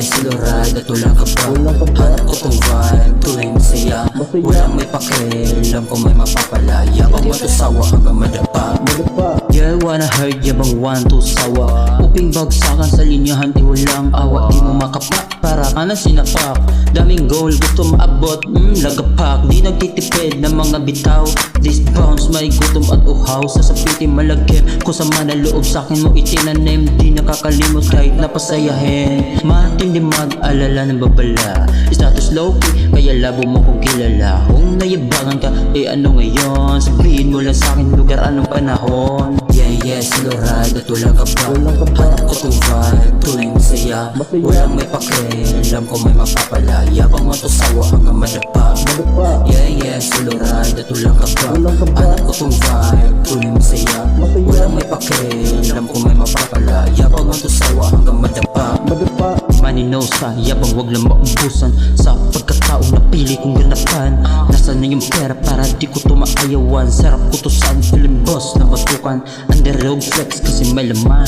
yes, Lorad at wala ka ba? Hanap ko tong vibe, tuloy masaya. Walang may pakialam kung may mapapalaya Pag matusawa hanggang madapa Yeah, wanna hurt ya bang one to sawa Uping bagsakan sa linyahan di walang awa Di mo makapa para ka na sinapak. Daming goal gusto maabot mm, lagapak. Di nagtitipid ng mga bitaw. This bounce may gutom at uhaw. Sasapitin malagim Kung sa man ang loob sa'kin mo itinanim. Di nakakalimot kahit napasayahin. Matindi mag-alala ng babala Status low-key kaya labo mo kung kilala. Kung nayabangan ka eh ano ngayon? Sabihin mo lang sa'kin lugar anong panahon yes Lorad at wala ka ba Wala ka ba? Hanap ko tong vibe tuloy masaya. Walang may pakialam kung may mapapalaya Pag matusawa hanggang madapa Yeah, yes, Lorad at wala ka ba Wala ka ba? Hanap ko tong vibe, tuloy masaya. Walang may pakialam kung may mapapalaya Pag matusawa hanggang madapa Maninosa, yabang wag lang maubusan Sa pagkataong napili kong ganapan Nasaan na yung pera para di ko to maayawan Sarap ko to sa film boss na batukan. Underdog flex kasi may laman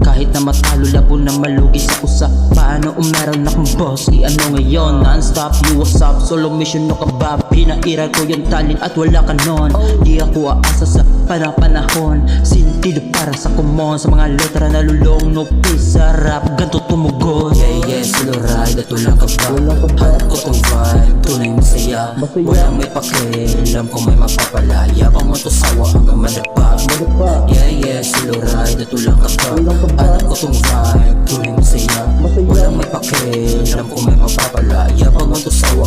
Kahit na matalo labo na malugi sa usa Paano umeron akong boss Di ano ngayon? Non-stop you what's up Solo mission no ka ba? Pinairal ko yung talent at wala ka nun. Di ako aasa sa panapanahon. Sintido para sa kumon Sa mga letra na lulong No peace sa rap Ganto tumugon. Yeah yes Lorad at wala ka ba Wala ka ba? Hanap ko tong vibe Tunay masaya Masaya. Walang may pakialam kung may mapapalaya Pang matusawa hanggang madapa Madapa Yeah yes Lorad at wala ka ba Wala ka ba? Hanap ko tong vibe Tunay masaya Masaya. Walang may pakialam kung may mapapalaya Pag matusawa